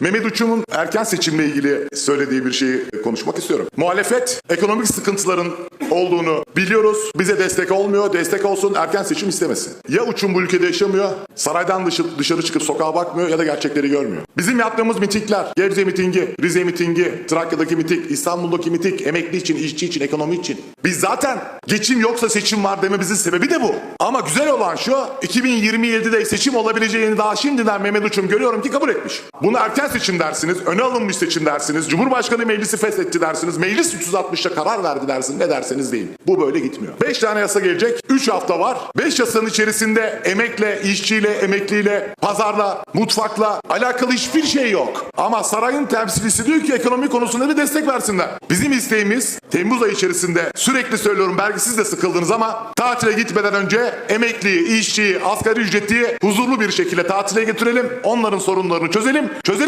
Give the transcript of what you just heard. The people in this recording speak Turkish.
Mehmet Uçum'un erken seçimle ilgili söylediği bir şeyi konuşmak istiyorum. Muhalefet ekonomik sıkıntıların olduğunu biliyoruz. Bize destek olmuyor. Destek olsun erken seçim istemesin. Ya Uçum bu ülkede yaşamıyor, saraydan dışı, dışarı çıkıp sokağa bakmıyor ya da gerçekleri görmüyor. Bizim yaptığımız mitingler, Gebze mitingi, Rize mitingi, Trakya'daki miting, İstanbul'daki miting, emekli için, işçi için, ekonomi için. Biz zaten geçim yoksa seçim var dememizin sebebi de bu. Ama güzel olan şu, 2027'de seçim olabileceğini daha şimdiden Mehmet Uçum görüyorum ki kabul etmiş. Bunu erken seçim dersiniz, öne alınmış seçim dersiniz, Cumhurbaşkanı meclisi feshetti dersiniz, meclis 360'ta karar verdi dersiniz, ne derseniz deyin. Bu böyle gitmiyor. 5 tane yasa gelecek, 3 hafta var. 5 yasanın içerisinde emekle, işçiyle, emekliyle, pazarla, mutfakla alakalı hiçbir şey yok. Ama sarayın temsilcisi diyor ki ekonomi konusunda bir destek versinler. Bizim isteğimiz Temmuz ayı içerisinde sürekli söylüyorum belki siz de sıkıldınız ama tatile gitmeden önce emekliyi, işçiyi, asgari ücretliyi huzurlu bir şekilde tatile getirelim. Onların sorunlarını çözelim. Çözelim